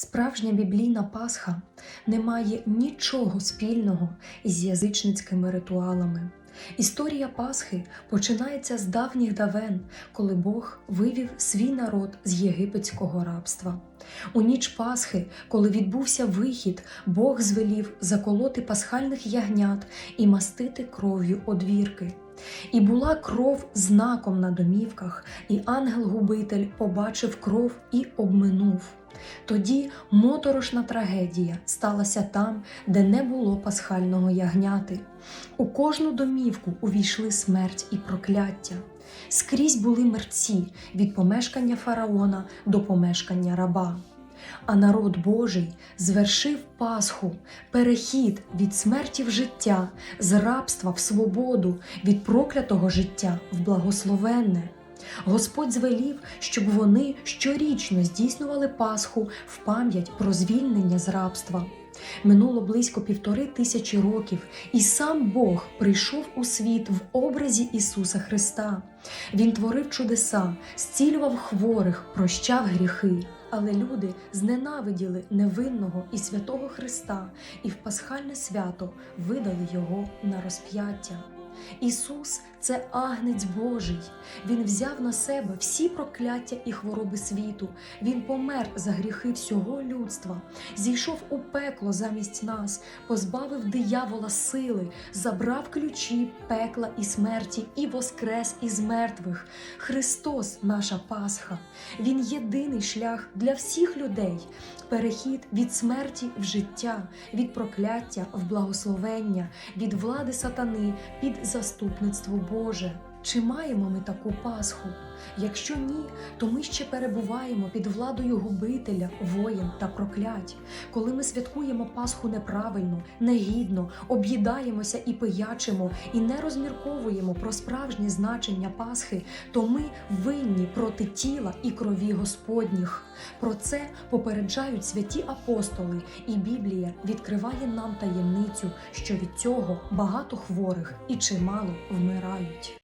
Справжня біблійна Пасха не має нічого спільного із язичницькими ритуалами. Історія Пасхи починається з давніх давен, коли Бог вивів свій народ з єгипетського рабства. У ніч Пасхи, коли відбувся вихід, Бог звелів заколоти пасхальних ягнят і мастити кров'ю одвірки. І була кров знаком на домівках, і ангел-губитель побачив кров і обминув. Тоді моторошна трагедія сталася там, де не було пасхального ягняти. У кожну домівку увійшли смерть і прокляття. Скрізь були мерці від помешкання фараона до помешкання раба. А народ Божий звершив Пасху, перехід від смерті в життя, з рабства в свободу, від проклятого життя в благословенне. Господь звелів, щоб вони щорічно здійснювали Пасху в пам'ять про звільнення з рабства. Минуло близько півтори тисячі років, і сам Бог прийшов у світ в образі Ісуса Христа. Він творив чудеса, зцілював хворих, прощав гріхи. Але люди зненавиділи невинного і святого Христа, і в пасхальне свято видали його на розп'яття. Ісус це агнець Божий. Він взяв на себе всі прокляття і хвороби світу. Він помер за гріхи всього людства, зійшов у пекло замість нас, позбавив диявола сили, забрав ключі пекла і смерті і воскрес із мертвих. Христос, наша Пасха. Він єдиний шлях для всіх людей. Перехід від смерті в життя, від прокляття в благословення, від влади сатани під заступництво Боже. Чи маємо ми таку Пасху? Якщо ні, то ми ще перебуваємо під владою губителя, воїн та проклять. Коли ми святкуємо Пасху неправильно, негідно, об'їдаємося і пиячимо, і не розмірковуємо про справжнє значення Пасхи, то ми винні проти тіла і крові Господніх. Про це попереджають святі апостоли, і Біблія відкриває нам таємницю, що від цього багато хворих і чимало вмирають.